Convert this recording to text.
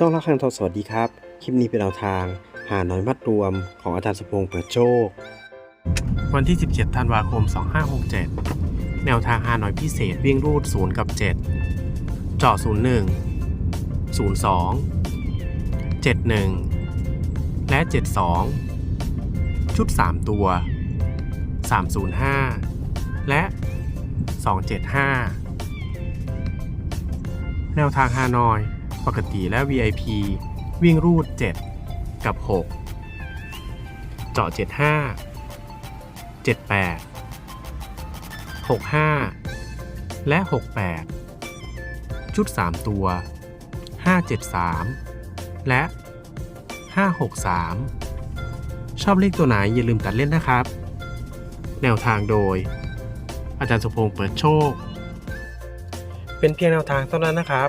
ช่องละครังทองสวัสดีครับ คลิปนี้เป็นแนวทาง หาน้อยมัดรวมของอาจารย์สพงษ์เปิดโชค วันที่ 17 ธันวาคม 2567 แนวทางหาน้อยพิเศษวิ่งรูด 0 กับ 7 เจาะ01 02 71 และ 72 ชุด 3 ตัว 305 และ 275 แนวทางฮานอย ปกติและ VIP วิ่งรูด 7 กับ 6 เจาะ 75 78 65 และ 68 ชุด 3 ตัว 573 และ 563 ชอบเลขตัวไหนอย่าลืมตัดเล่นนะครับ แนวทางโดย อาจารย์สมพงษ์เปิดโชค เป็นเพียงแนวทางเท่านั้นนะครับ